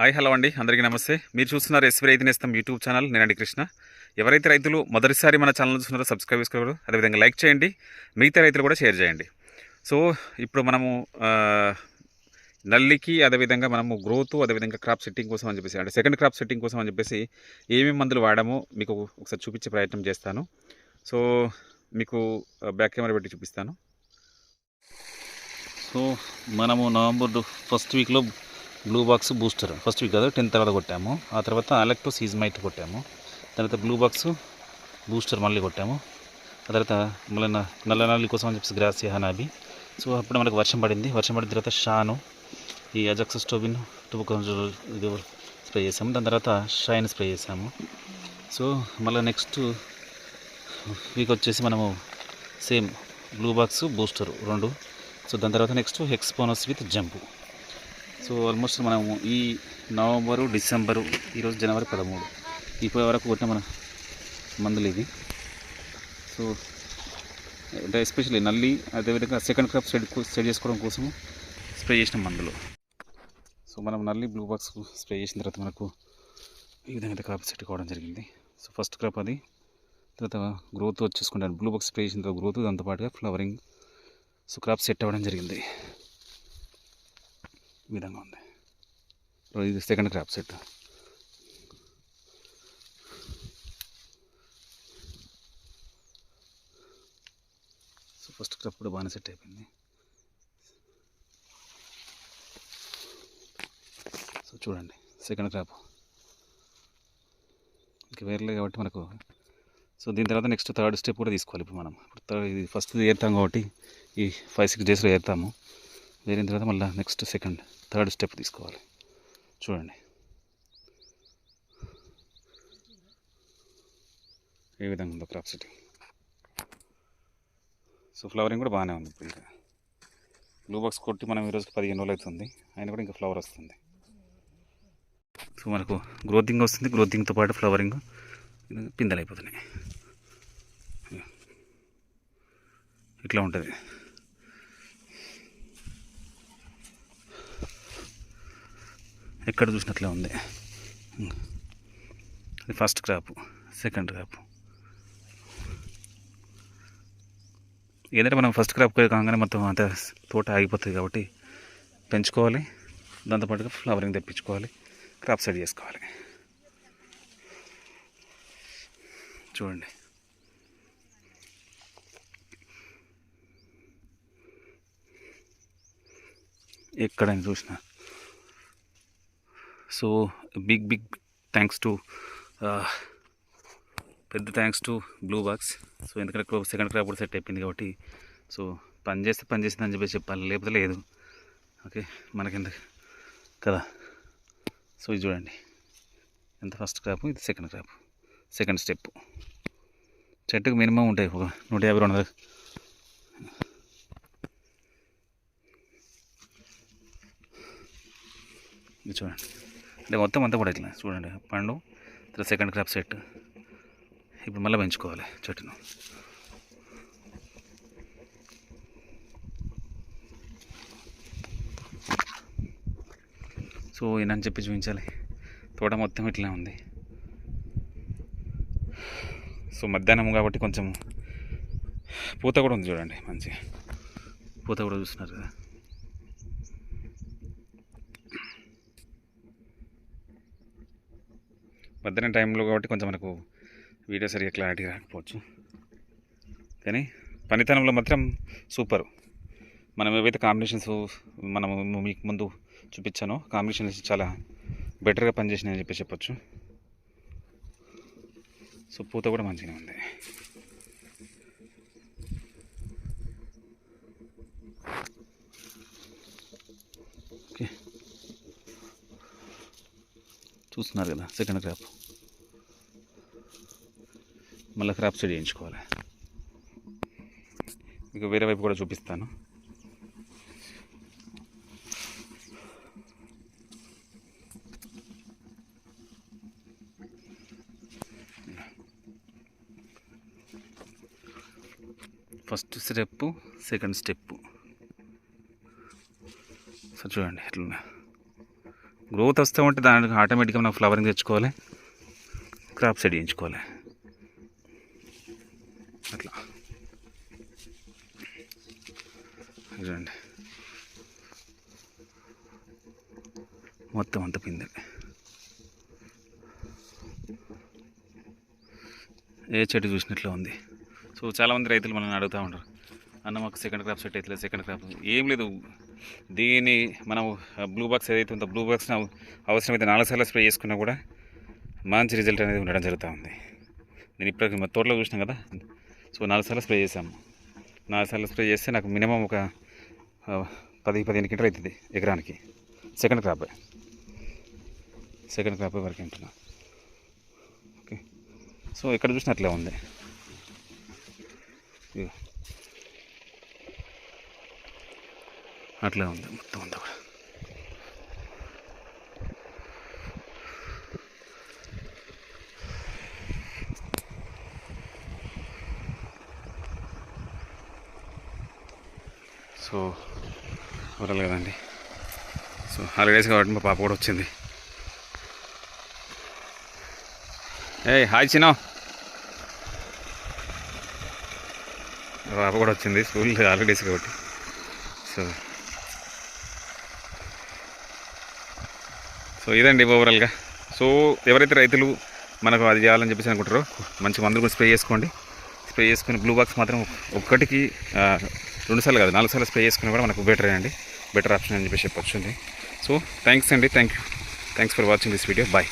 Hi hello అండి. అందరికీ నమస్తే. మీరు చూస్తున్నారు ఎస్వి రైతు నేస్తం యూట్యూబ్ ఛానల్. నేనండి కృష్ణ. ఎవరైతే రైతులు మొదటిసారి మన ఛానల్ చూస్తున్నారో సబ్స్క్రైబ్ చేసుకోరు అదేవిధంగా లైక్ చేయండి మిగతా రైతులు కూడా షేర్ చేయండి. సో ఇప్పుడు మనము నల్లికి అదేవిధంగా మనము గ్రోత్ అదేవిధంగా క్రాప్ సెట్టింగ్ కోసం అని చెప్పేసి అంటే సెకండ్ క్రాప్ సెట్టింగ్ కోసం అని చెప్పేసి ఏమేమి మందులు వాడామో మీకు ఒకసారి చూపించే ప్రయత్నం చేస్తాను. సో మీకు బ్యాక్ కెమెరా పెట్టి చూపిస్తాను. సో మనము నవంబర్ ఫస్ట్ వీక్లో blue box booster first week కదా టెన్త్ తర్వాత కొట్టాము. ఆ తర్వాత అలెక్టో సీజ్మైట్ కొట్టాము. తర్వాత బ్లూ బాక్స్ బూస్టర్ మళ్ళీ కొట్టాము. ఆ తర్వాత మళ్ళీ నల్ల నల్లి కోసం అని చెప్పేసి గ్రాసి హనాబి సో అప్పుడు మనకు వర్షం పడింది. వర్షం పడిన తర్వాత షాను ఈ అజక్స్ స్టోబిన్ టూ ఇది స్ప్రే చేసాము. దాని తర్వాత షైన్ స్ప్రే చేసాము. సో మళ్ళీ నెక్స్ట్ వీక్ వచ్చేసి మనము సేమ్ బ్లూ బాక్స్ బూస్టర్ రెండు. సో దాని తర్వాత నెక్స్ట్ హెక్స్పోనస్ విత్ జంపు సో ఆల్మోస్ట్ మనము ఈ నవంబరు డిసెంబరు ఈరోజు జనవరి పదమూడు. ఇప్పటి వరకు కొట్టిన మన మందులు ఇవి. సో అంటే ఎస్పెషల్లీ నల్లి అదేవిధంగా సెకండ్ క్రాప్ సెడ్ సెడ్ చేసుకోవడం కోసం స్ప్రే చేసిన మందులు. సో మనం నల్లి బ్లూ బాక్స్ స్ప్రే చేసిన తర్వాత మనకు ఈ విధంగా అయితే క్రాప్ సెట్ కావడం జరిగింది. సో ఫస్ట్ క్రాప్ అది. తర్వాత గ్రోత్ వచ్చేసుకుంటాను బ్లూ బాక్స్ స్ప్రే చేసిన తర్వాత గ్రోత్ దాంతోపాటుగా ఫ్లవరింగ్ సో క్రాప్ సెట్ అవ్వడం జరిగింది. ఈ విధంగా ఉంది. ఇది second crop set so first crop కూడా బాగానే సెట్ అయిపోయింది. సో చూడండి సెకండ్ క్రాప్ ఇంక వేర్లే కాబట్టి మనకు సో దీని తర్వాత నెక్స్ట్ థర్డ్ స్టెప్ కూడా తీసుకోవాలి ఇప్పుడు మనం. ఇప్పుడు థర్డ్ ఇది ఫస్ట్ ఏరుతాం కాబట్టి ఈ ఫైవ్ సిక్స్ డేస్లో ఏరుతాము. వేరిన తర్వాత మళ్ళీ నెక్స్ట్ సెకండ్ థర్డ్ స్టెప్ తీసుకోవాలి. చూడండి. ఏ విధంగా ఉందో క్రాప్ సెట్టింగ్ సో ఫ్లవరింగ్ కూడా బాగానే ఉంది ఇప్పుడు ఇంకా. బ్లూ బాక్స్ కొట్టి మనం ఈరోజుకి పదిహేను రోజులు అవుతుంది. అయినా కూడా ఇంకా ఫ్లవర్ వస్తుంది. సో మనకు గ్రోతింగ్ వస్తుంది. గ్రోతింగ్తో పాటు ఫ్లవరింగ్ పిందెలు అయిపోతున్నాయి. ఇట్లా ఉంటుంది. ఎక్కడ చూసినట్లే ఉంది. అది ఫస్ట్ క్రాప్ సెకండ్ క్రాప్ ఏదంటే మనం ఫస్ట్ క్రాప్ కాగానే మొత్తం అంత తోట ఆగిపోతుంది కాబట్టి పెంచుకోవాలి. దాంతోపాటుగా ఫ్లవరింగ్ తెప్పించుకోవాలి. క్రాప్ సెట్ చేసుకోవాలి. చూడండి. ఎక్కడైనా చూసినా so big big thanks to పెద్ద thanks to blue box so ఎందుకంటే సెకండ్ క్రాప్ కూడా సెట్ అయిపోయింది కాబట్టి సో పని చేస్తే పని చేసింది అని చెప్పేసి చెప్పాలి లేకపోతే లేదు. ఓకే మనకెంత కదా? సో ఇది చూడండి. ఎంత ఫస్ట్ క్రాప్? ఇది సెకండ్ క్రాప్. Second step. చెట్టుకు మినిమం ఉంటాయి ఒక నూట యాభై రెండు వందలు. ఇది చూడండి. అంటే మొత్తం అంతా కూడా ఇట్లా చూడండి పండు తర్వాత సెకండ్ క్రాప్ సెట్ ఇప్పుడు మళ్ళీ పెంచుకోవాలి చెట్టును. సో ఈయనని చెప్పి చూపించాలి. తోట మొత్తం ఇట్లా ఉంది. సో మధ్యాహ్నం కాబట్టి కొంచెం పూత కూడా ఉంది చూడండి మంచిగా. పూత కూడా చూస్తున్నారు కదా. మధ్యాహ్నం టైంలో కాబట్టి కొంచెం మనకు వీడియో సరిగ్గా క్లారిటీ రాకపోవచ్చు. కానీ పనితనంలో మాత్రం సూపర్. మనం ఏవైతే కాంబినేషన్స్ మనం మీకు ముందు చూపించానో కాంబినేషన్స్ చాలా బెటర్గా పనిచేసినాయని చెప్పి చెప్పొచ్చు. సో పూత కూడా మంచిగానే ఉంది. ఓకే. చూస్తున్నారు కదా సెకండ్ క్రాప్. మళ్ళీ క్రాప్ సైడ్ చేయించుకోవాలి. మీకు వేరే వైపు కూడా చూపిస్తాను. First step second step so చూడండి ఎట్లా గ్రోత్ వస్తే ఉంటే దానికి ఆటోమేటిక్గా మనం ఫ్లవరింగ్ తెచ్చుకోవాలి. క్రాప్ సైడ్ చేయించుకోవాలి. చూడండి. మొత్తం అంత పిందె. ఏ చెట్టు చూసినట్లు ఉంది. సో చాలామంది రైతులు మనల్ని అడుగుతూ ఉంటారు. అన్న మాకు సెకండ్ క్రాప్ సెట్ అవుతుంది సెకండ్ క్రాప్ ఏం లేదు. దీన్ని మనం బ్లూ బాక్స్ ఏదైతే ఉందో బ్లూ బాక్స్ అవసరమైతే నాలుగు సార్లు స్ప్రే చేసుకున్నా కూడా మంచి రిజల్ట్ అనేది ఉండడం జరుగుతూ ఉంది. నేను ఇప్పటికీ మా తోటలో చూసినాం కదా. సో నాలుగు సార్లు స్ప్రే చేసాము నాలుగు సార్లు స్ప్రే చేస్తే నాకు మినిమం ఒక పది పదిహేను కింటలు అవుతుంది ఎకరానికి. సెకండ్ క్రాప్ సెకండ్ క్రాప్ వరకు అంటున్నా. ఓకే సో ఎక్కడ చూసినట్లే ఉంది. అట్లే ఉంది మొత్తం అంతా కూడా. సో వదలు కదండి. సో హాలిడేస్ కాబట్టి మా పాప కూడా వచ్చింది. ఏ హాయ్ చిన్న. పాప కూడా వచ్చింది స్కూల్ హాలిడేస్ కాబట్టి. సో సో ఇదండి ఓవరాల్గా. సో ఎవరైతే రైతులు మనకు అది చేయాలని చెప్పేసి అనుకుంటారో మంచి మందులు కూడా స్ప్రే చేసుకోండి. స్ప్రే చేసుకుని బ్లూ బాక్స్ మాత్రం ఒక్కటికి రెండుసార్లు రెండు సార్లు కాదు నాలుగు సార్లు స్ప్రే చేసుకుని కూడా మనకు బెటర్ అండి. బెటర్ ఆప్షన్ అని చెప్పేసి చెప్పొచ్చు సో థ్యాంక్స్ అండి. Thank you thanks for watching this video bye